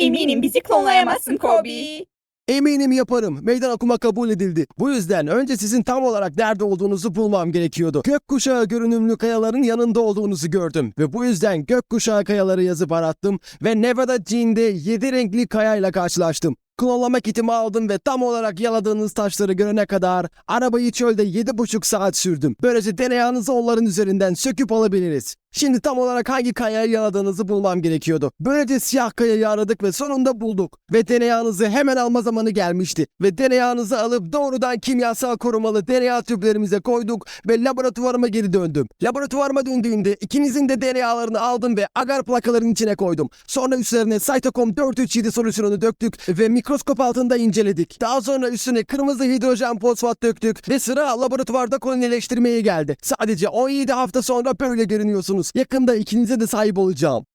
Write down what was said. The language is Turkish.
Eminim bizi klonlayamazsın Kobe. Eminim yaparım. Meydan okuma kabul edildi. Bu yüzden önce sizin tam olarak nerede olduğunuzu bulmam gerekiyordu. Gökkuşağı görünümlü kayaların yanında olduğunuzu gördüm. Ve bu yüzden gökkuşağı kayaları yazıp arattım ve Nevada Jean'de 7 renkli kayayla karşılaştım. Klonlama kitimi aldım ve tam olarak yaladığınız taşları görene kadar arabayı çölde 7,5 saat sürdüm. Böylece DNA'nızı onların üzerinden söküp alabiliriz. Şimdi tam olarak hangi kayayı yaladığınızı bulmam gerekiyordu. Böylece siyah kayayı aradık ve sonunda bulduk. Ve DNA'nızı hemen alma zamanı gelmişti. Ve DNA'nızı alıp doğrudan kimyasal korumalı DNA tüplerimize koyduk ve laboratuvarıma geri döndüm. Laboratuvarıma döndüğümde ikinizin de DNA'larını aldım ve agar plakaların içine koydum. Sonra üstlerine Cytocom 437 solüsyonunu döktük ve mikroskop altında inceledik. Daha sonra üstüne kırmızı hidrojen fosfat döktük ve sıra laboratuvarda kolonileştirmeye geldi. Sadece 17 hafta sonra böyle görünüyorsunuz. Yakında ikinize de sahip olacağım.